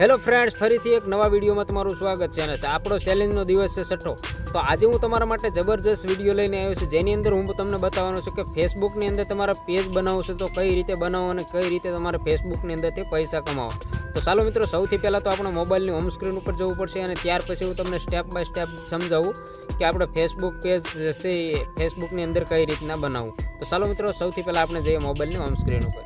Hello friends ફરીથી એક નવા વિડીયોમાં તમારું સ્વાગત છે અને આપણો સેલિંગનો દિવસ છે છઠ્ઠો. તો આજે હું તમારા માટે જબરજસ્ત વીડિયો લઈને આવ્યો છું, જેની અંદર હું તમને બતાવવાનો છું કે ફેસબુકની અંદર તમારા પેજ બનાવશો તો કઈ રીતે બનાવો અને કઈ રીતે તમારે ફેસબુકની અંદરથી પૈસા કમાવો. તો ચાલો મિત્રો, સૌથી પહેલાં તો આપણે મોબાઈલની હોમ સ્ક્રીન ઉપર જવું પડશે અને ત્યાર પછી હું તમને સ્ટેપ બાય સ્ટેપ સમજાવું કે આપણે ફેસબુક પેજ છે ફેસબુકની અંદર કઈ રીતના બનાવવું. તો ચાલો મિત્રો, સૌથી પહેલાં આપણે જઈએ મોબાઈલની હોમ સ્ક્રીન ઉપર.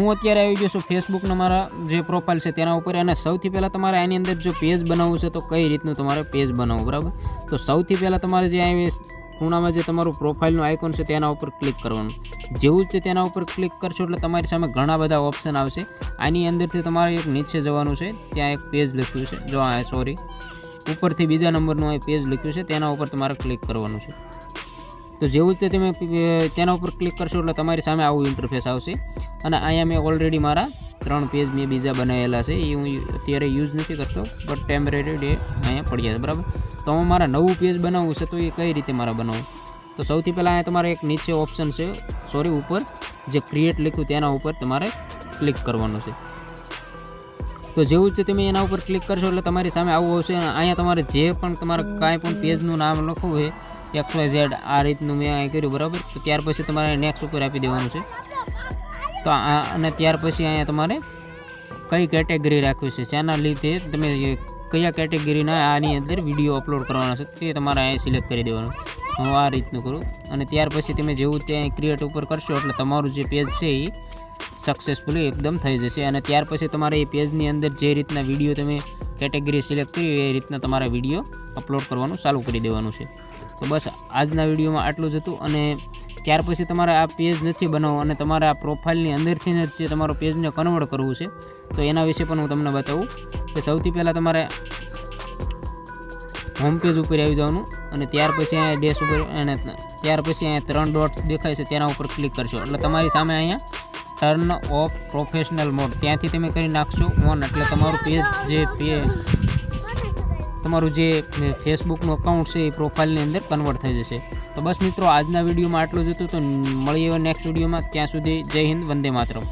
હું અત્યારે આવી છું ફેસબુકના મારા જે પ્રોફાઇલ છે તેના ઉપર અને સૌથી પહેલાં તમારે આની અંદર જો પેજ બનાવવું છે તો કઈ રીતનું તમારે પેજ બનાવવું, બરાબર? તો સૌથી પહેલાં તમારે જે આવી ખૂણામાં જે તમારું પ્રોફાઇલનું આઇકોન છે તેના ઉપર ક્લિક કરવાનું. જેવું જ છે તેના ઉપર ક્લિક કરશો એટલે તમારી સામે ઘણા બધા ઓપ્શન આવશે. આની અંદરથી તમારે એક નીચે જવાનું છે, ત્યાં એક પેજ લખ્યું છે. જો આ સોરી ઉપરથી બીજા નંબરનું અહીં પેજ લખ્યું છે, તેના ઉપર તમારે ક્લિક કરવાનું છે. તો જેવું જ તે તમે તેના ઉપર ક્લિક કરશો એટલે તમારી સામે આવું ઇન્ટરફેસ આવશે. અને અહીંયા મેં ઓલરેડી મારા ત્રણ પેજ મેં બીજા બનાવેલા છે. એ હું અત્યારે યુઝ નથી કરતો બટ ટેમ્પરરી ડે અહીંયા પડ્યા છે, બરાબર? તો હું મારા નવું પેજ બનાવવું છે, તો એ કઈ રીતે મારે બનાવવું તો સૌથી પહેલાં અહીંયા તમારે એક નીચે ઓપ્શન છે સોરી ઉપર, જે ક્રિએટ લખ્યું તેના ઉપર તમારે ક્લિક કરવાનું છે. તો જેવું જ તમે એના ઉપર ક્લિક કરશો એટલે તમારી સામે આવું આવશે અને અહીંયા તમારે જે પણ તમારે કાંઈ પણ પેજનું નામ લખવું હોય એક્સ વાય ઝેડ આ રીતનું મેં અહીં કર્યું, બરાબર? તો ત્યાર પછી તમારે નેક્સ્ટ ઉપર આપી દેવાનું છે. તો આ, અને ત્યાર પછી અહીંયા તમારે કઈ કેટેગરી રાખવી છે? જેના લીધે તમે કયા કેટેગરીના આની અંદર વીડિયો અપલોડ કરવાના છે, તે તમારે અહીંયા સિલેક્ટ કરી દેવાનું. હું આ રીતનું કરું. અને ત્યાર પછી તમે જેવું ત્યાં ક્રિએટ ઉપર કરશો, એટલે તમારું જે પેજ છે એ સક્સેસફુલી એકદમ થઈ જશે. અને ત્યાર પછી તમારે એ પેજની અંદર જે રીતના વીડિયો તમે કેટેગરી સિલેક્ટ કરી, એ રીતના તમારા વીડિયો અપલોડ કરવાનું ચાલુ કરી દેવાનું છે. તો બસ આજના વિડીયોમાં આટલું જ હતું અને ત્યાર પછી તમારે આ પેજ નથી બનાવવું અને તમારે આ પ્રોફાઇલની અંદરથી જ જે તમારો પેજને કન્વર્ટ કરવું છે, તો એના વિશે પણ હું તમને બતાવું. કે સૌથી પહેલાં તમારે હોમ પેજ ઉપર આવી જવાનું અને ત્યાર પછી અહીંયા ડેશ ઉપર અને ત્યાર પછી અહીંયા ત્રણ ડોટ દેખાય છે તેના ઉપર ક્લિક કરશો એટલે તમારી સામે અહીંયા ટર્ન ઓફ પ્રોફેશનલ મોડ ત્યાંથી તમે કરી નાખશો ઓન એટલે તમારું પેજ જે પે તમારું જે ફેસબુકનું અકાઉન્ટ છે એ પ્રોફાઇલની અંદર કન્વર્ટ થઈ જશે. તો બસ મિત્રો, આજના વિડીયોમાં આટલું જ હતું. તો મળીએ નેક્સ્ટ વિડીયોમાં. ત્યાં સુધી જય હિન્દ, વંદે માતરમ.